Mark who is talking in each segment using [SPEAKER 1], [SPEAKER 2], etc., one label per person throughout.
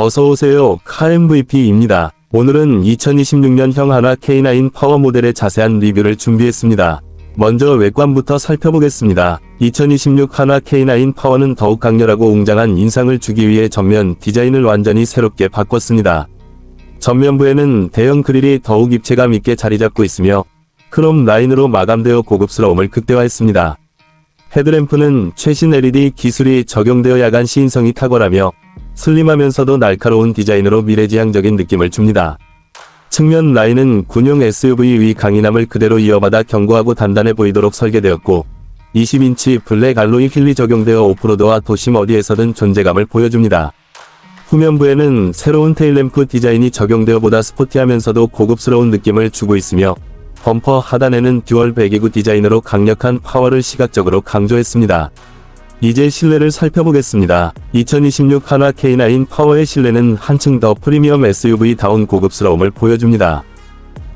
[SPEAKER 1] 어서오세요. 카 MVP입니다. 오늘은 2026년 형 하나 K9 파워 모델의 자세한 리뷰를 준비했습니다. 먼저 외관부터 살펴보겠습니다. 2026 하나 K9 파워는 더욱 강렬하고 웅장한 인상을 주기 위해 전면 디자인을 완전히 새롭게 바꿨습니다. 전면부에는 대형 그릴이 더욱 입체감 있게 자리 잡고 있으며 크롬 라인으로 마감되어 고급스러움을 극대화했습니다. 헤드램프는 최신 LED 기술이 적용되어 야간 시인성이 탁월하며 슬림하면서도 날카로운 디자인으로 미래지향적인 느낌을 줍니다. 측면 라인은 군용 SUV 위 강인함을 그대로 이어받아 견고하고 단단해 보이도록 설계되었고 20인치 블랙 알로이 휠이 적용되어 오프로드와 도심 어디에서든 존재감을 보여줍니다. 후면부에는 새로운 테일램프 디자인이 적용되어 보다 스포티하면서도 고급스러운 느낌을 주고 있으며 범퍼 하단에는 듀얼 배기구 디자인으로 강력한 파워를 시각적으로 강조했습니다. 이제 실내를 살펴보겠습니다. 2026 하나 K9 파워의 실내는 한층 더 프리미엄 SUV다운 고급스러움을 보여줍니다.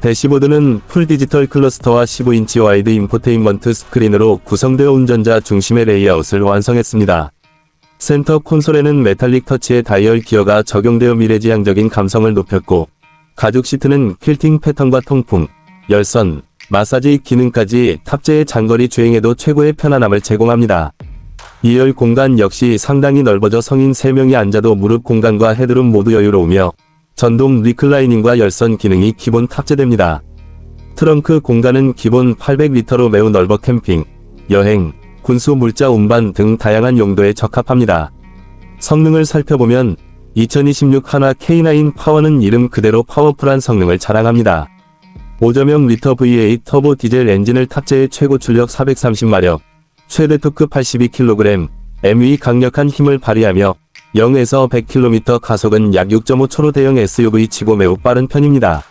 [SPEAKER 1] 대시보드는 풀 디지털 클러스터와 15인치 와이드 인포테인먼트 스크린으로 구성되어 운전자 중심의 레이아웃을 완성했습니다. 센터 콘솔에는 메탈릭 터치의 다이얼 기어가 적용되어 미래지향적인 감성을 높였고 가죽 시트는 퀼팅 패턴과 통풍, 열선, 마사지 기능까지 탑재의 장거리 주행에도 최고의 편안함을 제공합니다. 2열 공간 역시 상당히 넓어져 성인 3명이 앉아도 무릎 공간과 헤드룸 모두 여유로우며 전동 리클라이닝과 열선 기능이 기본 탑재됩니다. 트렁크 공간은 기본 800리터로 매우 넓어 캠핑, 여행, 군수 물자 운반 등 다양한 용도에 적합합니다. 성능을 살펴보면 2026 하나 K9 파워는 이름 그대로 파워풀한 성능을 자랑합니다. 5.0 리터 V8 터보 디젤 엔진을 탑재해 최고 출력 430마력, 최대 토크 82kg, MV 강력한 힘을 발휘하며 0에서 100km 가속은 약 6.5초로 대형 SUV 치고 매우 빠른 편입니다.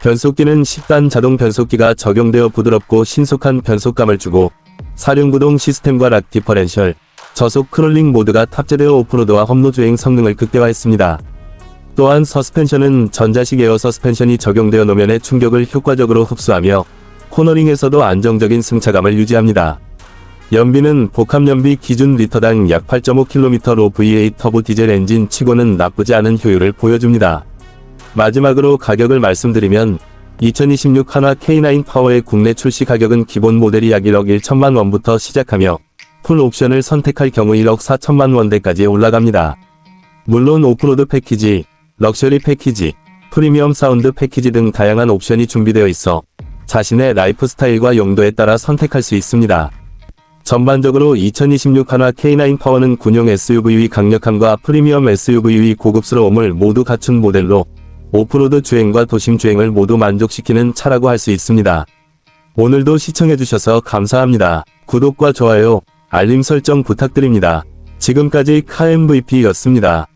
[SPEAKER 1] 변속기는 10단 자동 변속기가 적용되어 부드럽고 신속한 변속감을 주고 사륜구동 시스템과 락 디퍼렌셜, 저속 크롤링 모드가 탑재되어 오프로드와 험로 주행 성능을 극대화했습니다. 또한 서스펜션은 전자식 에어 서스펜션이 적용되어 노면의 충격을 효과적으로 흡수하며 코너링에서도 안정적인 승차감을 유지합니다. 연비는 복합 연비 기준 리터당 약 8.5km로 V8 터보 디젤 엔진 치고는 나쁘지 않은 효율을 보여줍니다. 마지막으로 가격을 말씀드리면 2026 하나 K9 파워의 국내 출시 가격은 기본 모델이 약 1억 1천만 원부터 시작하며 풀 옵션을 선택할 경우 1억 4천만 원대까지 올라갑니다. 물론 오프로드 패키지, 럭셔리 패키지, 프리미엄 사운드 패키지 등 다양한 옵션이 준비되어 있어 자신의 라이프 스타일과 용도에 따라 선택할 수 있습니다. 전반적으로 2026 하나 K9 파워는 군용 SUV의 강력함과 프리미엄 SUV의 고급스러움을 모두 갖춘 모델로 오프로드 주행과 도심 주행을 모두 만족시키는 차라고 할 수 있습니다. 오늘도 시청해주셔서 감사합니다. 구독과 좋아요, 알림 설정 부탁드립니다. 지금까지 카 MVP였습니다.